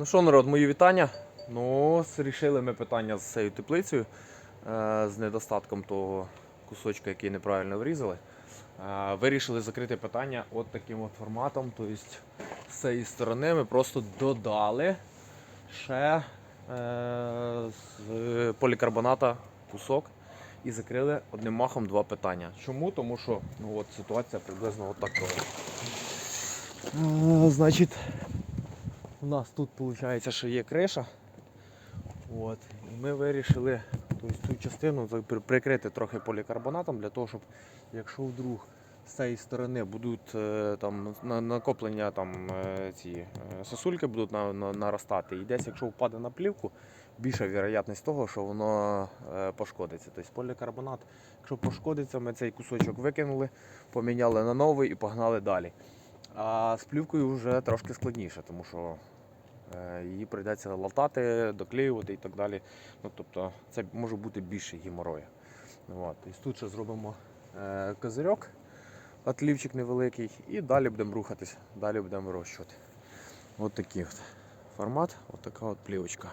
Ну що, народ, мої вітання. Ну, рішили ми питання з цією теплицею, е, з недостатком того кусочка, який неправильно врізали. Е, Вирішили закрити питання от таким от форматом. Тобто з цієї сторони ми просто додали ще е, з полікарбоната кусок і закрили одним махом два питання. Чому? Тому що ну, от ситуація приблизно от така. Значить, у нас тут виходить, що є криша. От. І ми вирішили тобто, цю частину прикрити трохи полікарбонатом для того, щоб якщо вдруг з цієї сторони будуть е, там накоплення там, е, ці е, сосульки будуть на, на, наростати, і десь якщо впаде на плівку, більша вірогятність того, що воно пошкодиться. Тобто полікарбонат, якщо пошкодиться, ми цей кусочок викинули, поміняли на новий і погнали далі. А з плівкою вже трошки складніше, тому що е, її прийдеться латати, доклеювати і так далі. Ну, тобто це може бути більше геморою. От. Тобто тут ще зробимо е, козирьок, отлівчик невеликий, і далі будемо рухатись, далі будемо вирощувати. От такий от формат, от така от плівочка.